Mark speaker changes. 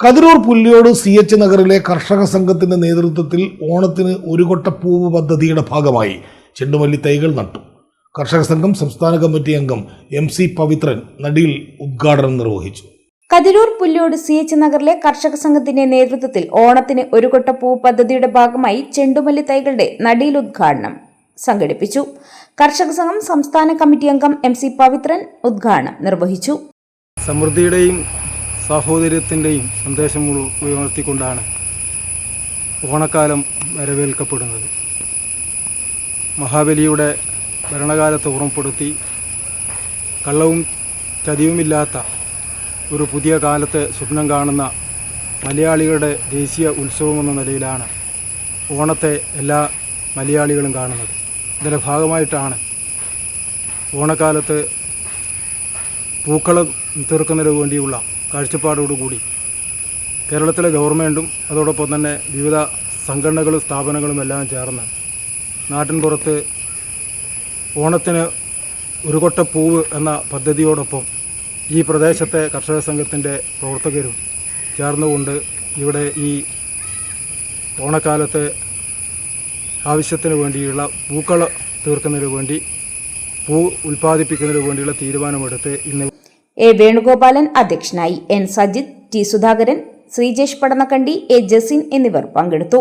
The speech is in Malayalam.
Speaker 1: കതിരൂർ പുല്ലിയോട് സി എച്ച് നഗറിലെ കർഷക സംഘത്തിന്റെ നേതൃത്വത്തിൽ ഓണത്തിന് ഒരു കൊട്ടപ്പൂവ് പദ്ധതിയുടെ ഭാഗമായി ചെണ്ടുമല്ലി തൈകൾ നട്ടു. കർഷക സംഘം സംസ്ഥാന കമ്മിറ്റി അംഗം എം സി പവിത്രൻ നടിയിൽ ഉദ്ഘാടനം നിർവഹിച്ചു.
Speaker 2: കതിരൂർ പുല്ലിയോട് സി എച്ച് നഗറിലെ കർഷക സംഘത്തിന്റെ നേതൃത്വത്തിൽ ഓണത്തിന് ഒരു കൊട്ട പൂ പദ്ധതിയുടെ ഭാഗമായി ചെണ്ടുമല്ലി തൈകളുടെ നടിയിൽ ഉദ്ഘാടനം സംഘടിപ്പിച്ചു. കർഷക സംഘം സംസ്ഥാന കമ്മിറ്റി അംഗം എം സി പവിത്രൻ ഉദ്ഘാടനം നിർവഹിച്ചു.
Speaker 3: സമൃദ്ധിയുടെയും സാഹോദര്യത്തിന്റെയും സന്ദേശം ഉയർത്തിക്കൊണ്ടാണ് ഓണക്കാലം വരവേൽക്കപ്പെടുന്നത്. മഹാബലിയുടെ ഭരണകാലത്ത് ഓർമ്മപ്പെടുത്തി കള്ളവും ചതിയുമില്ലാത്ത ഒരു പുതിയ കാലത്ത് സ്വപ്നം കാണുന്ന മലയാളികളുടെ ദേശീയ ഉത്സവമെന്ന നിലയിലാണ് ഓണത്തെ എല്ലാ മലയാളികളും കാണുന്നത്. ഇതിന്റെ ഭാഗമായിട്ടാണ് ഓണക്കാലത്ത് പൂക്കളം തീർക്കുന്നതിന് വേണ്ടിയുള്ള കാഴ്ചപ്പാടോടുകൂടി കേരളത്തിലെ ഗവൺമെന്റും അതോടൊപ്പം തന്നെ വിവിധ സംഘടനകളും സ്ഥാപനങ്ങളും എല്ലാം ചേർന്ന് നാട്ടിൻപുറത്ത് ഓണത്തിന് ഒരു കൊട്ട പൂവ് എന്ന പദ്ധതിയോടൊപ്പം ഈ പ്രദേശത്തെ കർഷക സംഘത്തിന്റെ പ്രവർത്തകരും ചേർന്നുകൊണ്ട് ഇവിടെ ഈ ഓണക്കാലത്ത് ആവശ്യത്തിന് വേണ്ടിയുള്ള പൂക്കള തീർക്കുന്നതിന് വേണ്ടി പൂ ഉൽപ്പാദിപ്പിക്കുന്നതിന് വേണ്ടിയുള്ള തീരുമാനമെടുത്ത് ഇന്ന്
Speaker 2: എ വേണുഗോപാലൻ അധ്യക്ഷനായി. N Sajith T Sudhakaran Sreejesh Padannakkandi A Jasin എന്നിവർ പങ്കെടുത്തു.